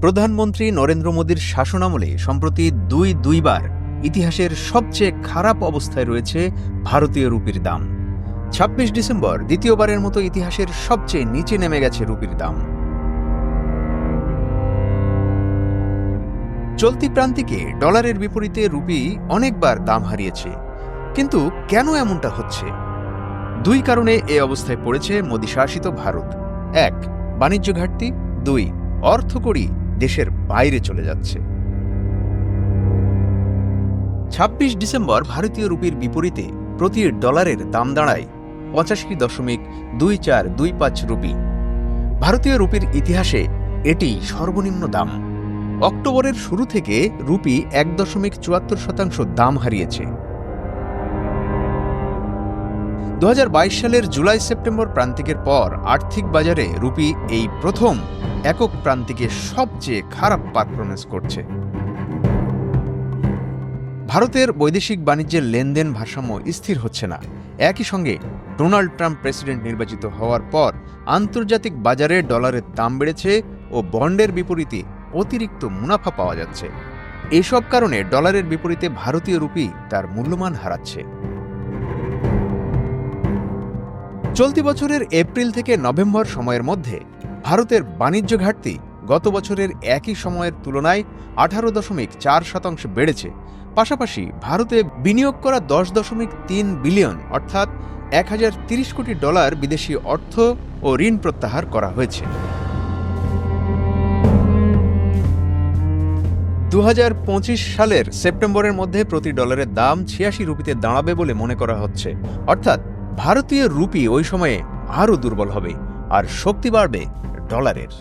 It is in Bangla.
প্রধানমন্ত্রী নরেন্দ্র মোদীর শাসনামলে সম্প্রতি দুই দুইবার ইতিহাসের সবচেয়ে খারাপ অবস্থায় রয়েছে ভারতীয় রুপির দাম। ছাব্বিশ ডিসেম্বর দ্বিতীয়বারের মতো ইতিহাসের সবচেয়ে নিচে নেমে গেছে রুপির দাম। চলতি প্রান্তিকে ডলারের বিপরীতে রুপি অনেকবার দাম হারিয়েছে। কিন্তু কেন এমনটা হচ্ছে? দুই কারণে এ অবস্থায় পড়েছে মোদী শাসিত ভারত। এক, বাণিজ্য ঘাটতি। দুই, অর্থকড়ি দেশের বাইরে চলে যাচ্ছে। ছাব্বিশ ডিসেম্বর ভারতীয় রুপির বিপরীতে প্রতি ডলারের দাম দাঁড়ায় পঁচাশি দশমিক দুই চার দুই পাঁচ রুপি। ভারতীয় রুপির ইতিহাসে এটি সর্বনিম্ন দাম। অক্টোবরের শুরু থেকে রুপি এক দশমিক চুয়াত্তর শতাংশ দাম হারিয়েছে। দু হাজার বাইশ সালের জুলাই সেপ্টেম্বর প্রান্তিকের পর আর্থিক বাজারে রুপি এই প্রথম একক প্রান্তিকে সবচেয়ে খারাপ পারফরমেন্স করছে। ভারতের বৈদেশিক বাণিজ্যের লেনদেন ভারসাম্য স্থির হচ্ছে না। একই সঙ্গে ডোনাল্ড ট্রাম্প প্রেসিডেন্ট নির্বাচিত হওয়ার পর আন্তর্জাতিক বাজারে ডলারের দাম বেড়েছে ও বন্ডের বিপরীতে অতিরিক্ত মুনাফা পাওয়া যাচ্ছে। এসব কারণে ডলারের বিপরীতে ভারতীয় রুপি তার মূল্যমান হারাচ্ছে। চলতি বছরের এপ্রিল থেকে নভেম্বর সময়ের মধ্যে ভারতের বাণিজ্য ঘাটতি গত বছরের একই সময়ের তুলনায় আঠারো দশমিক চার শতাংশ বেড়েছে। পাশাপাশি ভারতে বিনিয়োগ করা দশ দশমিক তিন বিলিয়ন, অর্থাৎ এক হাজার তিরিশ কোটি ডলার বিদেশি অর্থ ও ঋণ প্রত্যাহার করা হয়েছে। দু হাজার পঁচিশ সালের সেপ্টেম্বরের মধ্যে প্রতি ডলারের দাম ছিয়াশি রুপিতে দাঁড়াবে বলে মনে করা হচ্ছে। অর্থাৎ ভারতীয় রুপি ওই সময়ে আরও দুর্বল হবে, আর শক্তি বাড়বে ডলারের